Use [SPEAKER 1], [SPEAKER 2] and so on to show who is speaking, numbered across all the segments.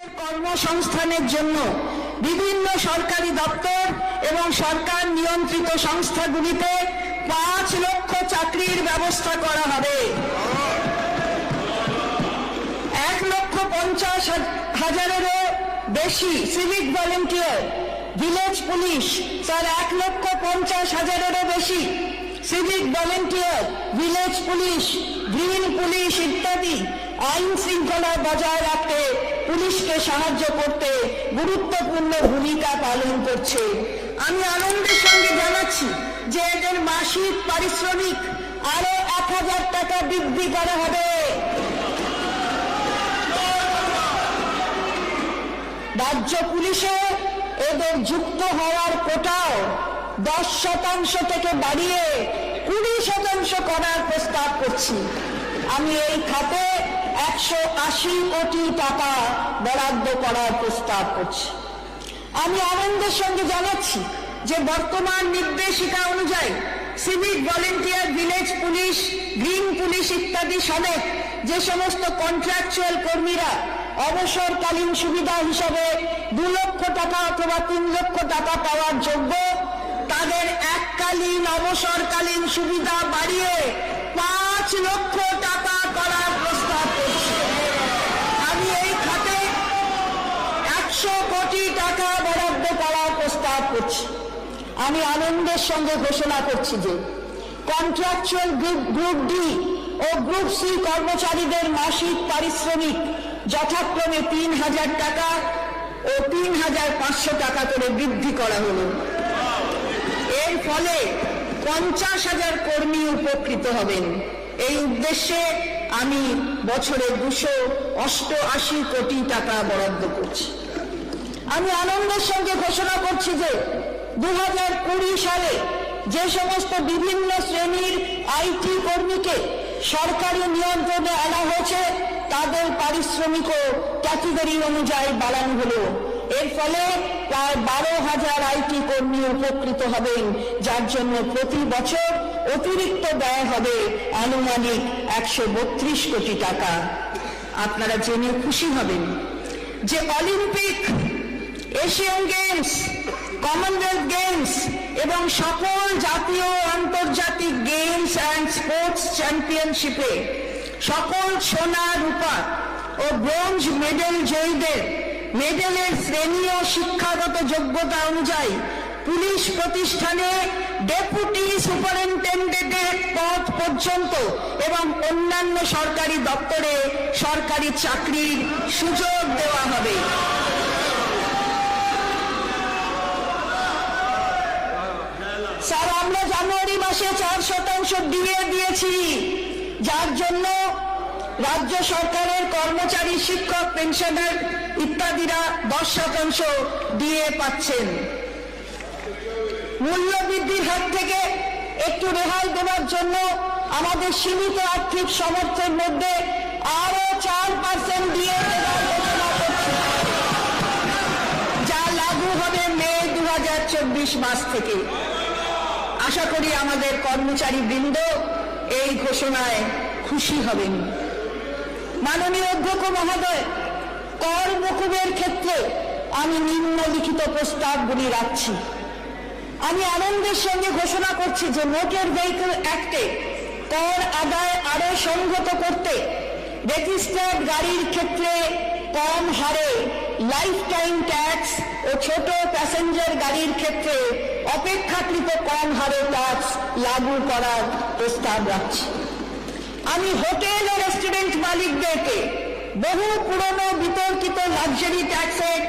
[SPEAKER 1] কর্মসংস্থানের জন্য বিভিন্ন সরকারি দপ্তর এবং সরকার নিয়ন্ত্রিত সংস্থাগুলিতে পাঁচ লক্ষ চাকরির ব্যবস্থা করা হবে। এক লক্ষ পঞ্চাশ হাজারেরও বেশি civic volunteer village police sir এক লক্ষ পঞ্চাশ হাজারেরও বেশি civic volunteer village police green police ইত্যাদি আইন শৃঙ্খলা বজায় রাখতে পুলিশকে সাহায্য করতে গুরুত্বপূর্ণ ভূমিকা পালন করছে। আমি আনন্দের সঙ্গে জানাচ্ছি যে এদের মাসিক পারিশ্রমিক আরও এক হাজার টাকা বৃদ্ধি করা হবে। রাজ্য পুলিশে এদের যুক্ত হওয়ার কোটাও দশ শতাংশ থেকে বাড়িয়ে কুড়ি শতাংশ করার প্রস্তাব করছি। আমি এই খাতে একশো আশি কোটি টাকা বরাদ্দ করার প্রস্তাব করছি। আমি আনন্দের সঙ্গে জানাচ্ছি যে বর্তমান নির্দেশিকা অনুযায়ী civic volunteer, village police, green police ইত্যাদি সমেত যে সমস্ত কন্ট্রাকচুয়াল কর্মীরা অবসরকালীন সুবিধা হিসাবে দু লক্ষ টাকা অথবা তিন লক্ষ টাকা পাওয়ার যোগ্য, তাদের এককালীন অবসরকালীন সুবিধা বাড়িয়ে পাঁচ লক্ষ টাকা একশো কোটি টাকা বরাদ্দ করার প্রস্তাব করছি। আমি আনন্দের সঙ্গে ঘোষণা করছি যে কন্ট্রাকচুয়াল গ্রুপ ডি ও গ্রুপ সি কর্মচারীদের মাসিক পারিশ্রমিক যথাক্রমে তিন হাজার টাকা ও তিন হাজার পাঁচশো টাকা করে বৃদ্ধি করা হলো। এর ফলে পঞ্চাশ হাজার কর্মী উপকৃত হবেন। এই উদ্দেশ্যে আমি বছরে দুশো অষ্টআশি কোটি টাকা বরাদ্দ করছি। আমি আনন্দের সঙ্গে ঘোষণা করছি যে দু হাজার কুড়ি সালে যে সমস্ত বিভিন্ন শ্রেণির আইটি কর্মীকে সরকারি নিয়ন্ত্রণে আনা হয়েছে, তাদের পারিশ্রমিকও ক্যাটেগরি অনুযায়ী বাড়ানো হলো। এর ফলে প্রায় বারো হাজার আইটি কর্মী উপকৃত হবেন, যার জন্য প্রতি বছর অতিরিক্ত ব্যয় হবে আনুমানিক একশো বত্রিশ কোটি টাকা। আপনারা জেনে খুশি হবেন যে Olympic Asian Games, Commonwealth Games এবং সকল জাতীয় আন্তর্জাতিক গেমস অ্যান্ড স্পোর্টস চ্যাম্পিয়নশিপে সকল সোনা, রূপা ও ব্রোঞ্জ মেডেল জয়ীদের মেডেলের শ্রেণি ও শিক্ষাগত যোগ্যতা অনুযায়ী পুলিশ প্রতিষ্ঠানে ডেপুটি সুপারিনটেন্ডেন্টের পদ পর্যন্ত এবং অন্যান্য সরকারি দপ্তরে সরকারি চাকরির সুযোগ দেওয়া হবে। স্যার, আমরা জানুয়ারি মাসে চার শতাংশ দিয়ে দিয়েছি। যার জন্য রাজ্য সরকারের কর্মচারী, শিক্ষক, পেনশনার ইত্যাদিরা দশ শতাংশ দিয়ে পাচ্ছেন। মূল্য বৃদ্ধির হাত থেকে একটু রেহাই দেওয়ার জন্য আমাদের সীমিত আর্থিক সামর্থ্যের মধ্যে আরও চার পার্সেন্ট দিয়ে দেওয়ার ঘোষণা যা লাগু হবে মে দু হাজার চব্বিশ মাস থেকে। আশা করি আমাদের কর্মচারী বৃন্দ এই ঘোষণায় খুশি হবেন। মাননীয় অধ্যক্ষ মহোদয়, কর মকুবের ক্ষেত্রে আমি নিম্নলিখিত প্রস্তাবগুলি রাখছি। আমি আনন্দের সঙ্গে ঘোষণা করছি যে মোটর ভেহিকল অ্যাক্টে কর আদায় আরও সংহত করতে রেজিস্টার্ড গাড়ির ক্ষেত্রে কম হারে লাইফ টাইম ট্যাক্স ও ছোট প্যাসেঞ্জার গাড়ির ক্ষেত্রে অপেক্ষাকৃত কম হারে ট্যাক্স লাগু করার প্রস্তাব রাখছি। আমি হোটেল ও রেস্টুরেন্ট মালিকদেরকে বহু পুরনো বিতর্কিত লাক্সারি ট্যাক্সের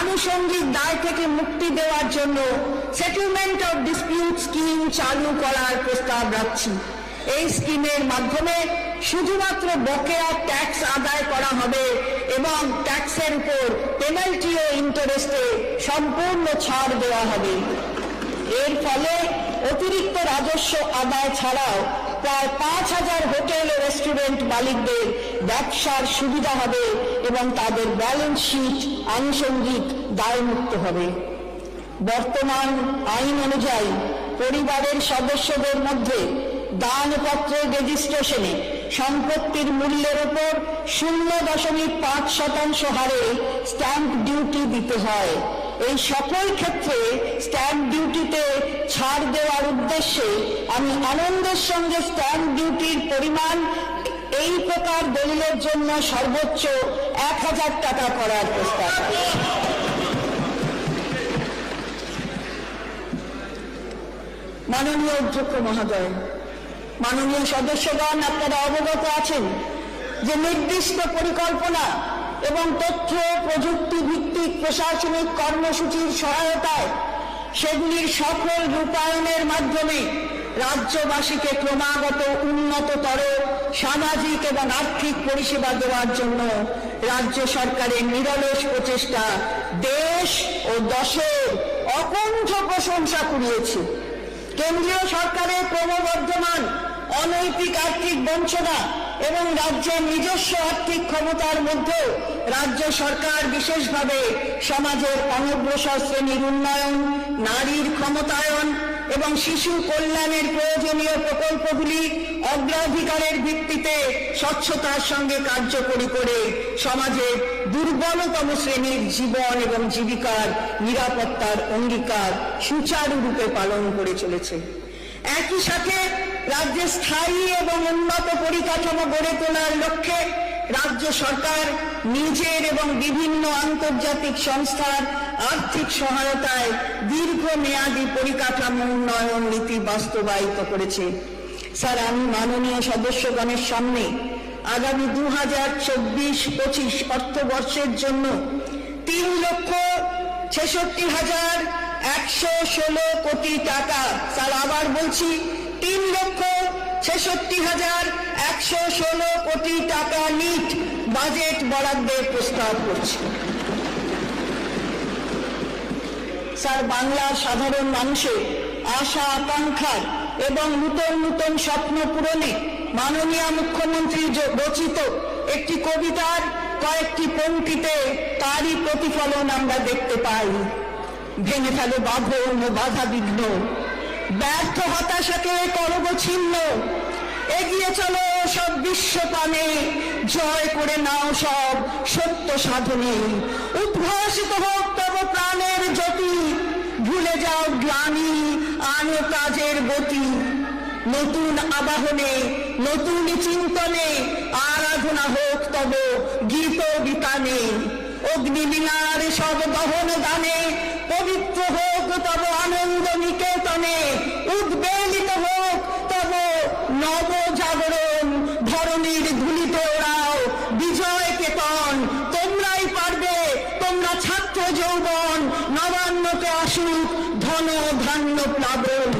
[SPEAKER 1] আনুষঙ্গিক দায় থেকে মুক্তি দেওয়ার জন্য সেটেলমেন্ট অফ ডিসপিউট স্কিম চালু করার প্রস্তাব রাখছি। এই স্কিমের মাধ্যমে শুধুমাত্র বকেয়া ট্যাক্স আদায় করা হবে এবং ট্যাক্সের উপর পেনাল্টি ও ইন্টারেস্টে সম্পূর্ণ ছাড় দেওয়া হবে। এর ফলে অতিরিক্ত রাজস্ব আদায় ছাড়াও প্রায় পাঁচ হাজার হোটেল ও রেস্টুরেন্ট মালিকদের ব্যবসার সুবিধা হবে এবং তাদের ব্যালেন্স শিট আনুষঙ্গিক দায়মুক্ত হবে। বর্তমান আইন অনুযায়ী পরিবারের সদস্যদের মধ্যে দানপত্রের রেজিস্ট্রেশনে সম্পত্তির মূল্যের ওপর শূন্য দশমিক পাঁচ শতাংশ হারে স্ট্যাম্প ডিউটি দিতে হয়। এই সকল ক্ষেত্রে স্ট্যাম্প ডিউটিতে ছাড় দেওয়ার উদ্দেশ্যে আমি আনন্দের সঙ্গে স্ট্যাম্প ডিউটির পরিমাণ এই প্রকার দলিলের জন্য সর্বোচ্চ এক হাজার টাকা করার প্রস্তাব মাননীয় অধ্যক্ষ মহোদয়, মাননীয় সদস্যগণ, আপনারা অবগত আছেন যে নির্দিষ্ট পরিকল্পনা এবং তথ্য প্রযুক্তি ভিত্তিক প্রশাসনিক কর্মসূচির সহায়তায় সেগুলির সফল রূপায়ণের মাধ্যমে রাজ্যবাসীকে ক্রমাগত উন্নততর সামাজিক এবং আর্থিক পরিষেবা দেওয়ার জন্য রাজ্য সরকারের নিরলস প্রচেষ্টা দেশ ও দশের অকুণ্ঠ প্রশংসা কুড়িয়েছে। কেন্দ্রীয় সরকারের ক্রমবর্ধমান অনৈতিক আর্থিক বঞ্চনা এবং রাজ্যের নিজস্ব আর্থিক ক্ষমতার মধ্যে রাজ্য সরকার বিশেষভাবে সমাজের অনগ্রসর শ্রেণির উন্নয়ন, নারীর ক্ষমতায়ন এবং শিশু কল্যাণের প্রয়োজনীয় প্রকল্পগুলি অগ্রাধিকারের ভিত্তিতে স্বচ্ছতার সঙ্গে কার্যকরী করে সমাজের দুর্বলতম শ্রেণির জীবন এবং জীবিকার নিরাপত্তার অঙ্গীকার সুচারুরূপে পালন করে চলেছে। একই সাথে রাজ্যে স্থায়ী এবং উন্নত পরিকাঠামো গড়ে তোলার লক্ষ্যে রাজ্য সরকার নিজের এবং বিভিন্ন আন্তর্জাতিক সংস্থার আর্থিক সহায়তায় দীর্ঘমেয়াদী পরিকাঠামো উন্নয়ন নীতি বাস্তবায়িত করেছে। স্যার, আমি মাননীয় সদস্যগণের সামনে আগামী দু হাজার চব্বিশ পঁচিশ অর্থবর্ষের জন্য তিন লক্ষ ছেষট্টি হাজার একশো ষোলো কোটি টাকা, স্যার, আবার বলছি তিন লক্ষ ছেষট্টি হাজার একশো ষোলো কোটি টাকা নিট বাজেট বরাদ্দের প্রস্তাব করছে। স্যার, বাংলার সাধারণ মানুষের আশা আকাঙ্ক্ষার এবং নূতন নূতন স্বপ্ন পূরণে মাননীয় মুখ্যমন্ত্রী রচিত একটি কবিতার কয়েকটি পঙ্ক্তিতে তারই প্রতিফলন আমরা দেখতে পাই। ভেঙে ফেলো বাঁধন ও বাধা বিঘ্ন ব্যর্থ হতাশাকে করব ছিন্ন এগিয়ে চলো সব বিশ্বপানে জয় করে নাও সব সত্য সাধনে। উদ্ভাসিত হোক তব প্রাণের জ্যোতি। ভুলে যাও গ্লানি আনো কাজের গতি। নতুন আবাহনে, নতুন চিন্তনে আরাধনা হোক তব গীত বিতানে অগ্নিলীলার সব দহন দানে পবিত্র ধন ধান্য প্লাবন।